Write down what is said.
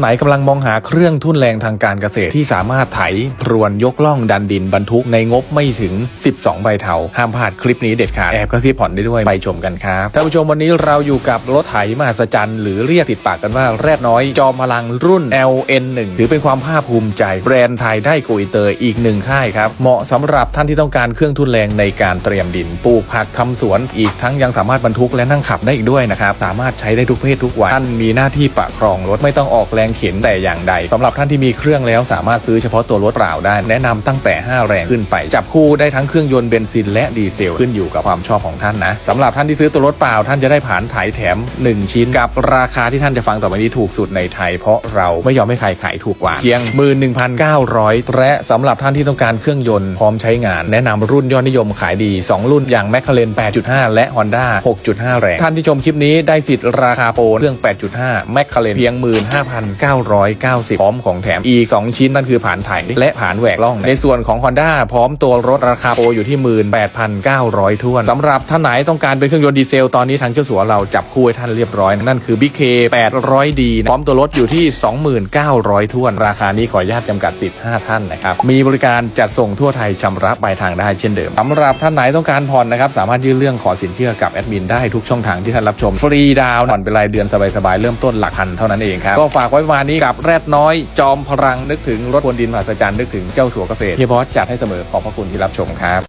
ไหนกำลังมองหาเครื่องทุ่นแรงทางการเกษตรที่สามารถไถพรวนยกล่องดันดินบรรทุกในงบไม่ถึง 12 ใบเทาห้ามพลาดคลิปนี้เด็ดขาดแอบกระซิบผ่อนได้ด้วยไปชมกันครับท่านผู้ชมวันนี้เราอยู่กับรถไถมหัศจรรย์หรือเรียกติดปากกันว่าแรดน้อยจอมพลังรุ่น LN1 ถือเป็นความภาคภูมิใจ แบรนด์ไทยได้โกอิเตอร์อีกหนึ่งค่ายครับเหมาะสำหรับท่านที่ต้องการเครื่องทุ่นแรงในการเตรียมดินปลูกผักทำสวน อีกทั้งยังสามารถบรรทุกและนั่งขับได้อีกด้วยนะครับสามารถใช้ได้ทุกเพศทุกวัยท่านมีหน้าที่ประครองรถไม่ต้องออกแรงเข็นแต่อย่างใดสำหรับท่านที่มีเครื่องแล้วสามารถซื้อเฉพาะตัวรถเปล่าได้ แนะนำตั้งแต่ 5 แรงขึ้นไป จับคู่ได้ทั้งเครื่องยนต์เบนซินและดีเซลขึ้นอยู่กับความชอบของท่านนะสำหรับท่านที่ซื้อตัวรถเปล่า ท่านจะได้ผ่านถ่ายแถม 1 ชิ้นกับราคาที่ท่านจะฟังต่อไปนี้ถูกสุดในไทย เพราะเราไม่ยอมให้ใครขายถูกกว่าเพียง 11,900และสำหรับท่านที่ต้องการเครื่องยนต์พร้อมใช้งาน แนะนำรุ่นยอดนิยมขายดี 2 รุ่นอย่าง m c l a r e n 8.5 และ Honda 6.5 แรง ท่านที่ชมคลิปนี้ได้สิทธิ์ราคาโปรเครื่อง 8.5 m c l a r e n เพียง1,990 พร้อมของแถมอีก 2 ชิ้นนั่นคือผ่านไถและผ่านแหวกล่อง ในส่วนของ Honda พร้อมตัวรถราคาโปรอยู่ที่ 18,900ท้วนสำหรับท่านไหนต้องการเป็นเครื่องยนต์ดีเซลตอนนี้ทางเจ้าสัวเราจับคู่ให้ท่านเรียบร้อย นั่นคือ BK 800D พร้อมตัวรถอยู่ที่ 29,000ท้วน ราคานี้ขออนุญาตจำกัดติด 5 ท่านนะครับมีบริการจัดส่งทั่วไทยชำระปลายทางได้เช่นเดิมสำหรับท่านไหนต้องการผ่อนนะครับสามารถยื่นเรื่องขอสินเชื่อกับแอดมินได้ทุกช่องทางที่ท่านรับชมฟรีดาวน์ผ่อนเป็นรายเดือนสบายๆเริ่มต้นหลักพันเท่านั้นเองครับก็ฝากไว้ประมาณนี้กับแรดน้อยจอมพลังนึกถึงรถบนดินมหัศจรรย์นึกถึงเจ้าสัวเกษตรเฮียบอสจัดให้เสมอขอบพระคุณที่รับชมครับ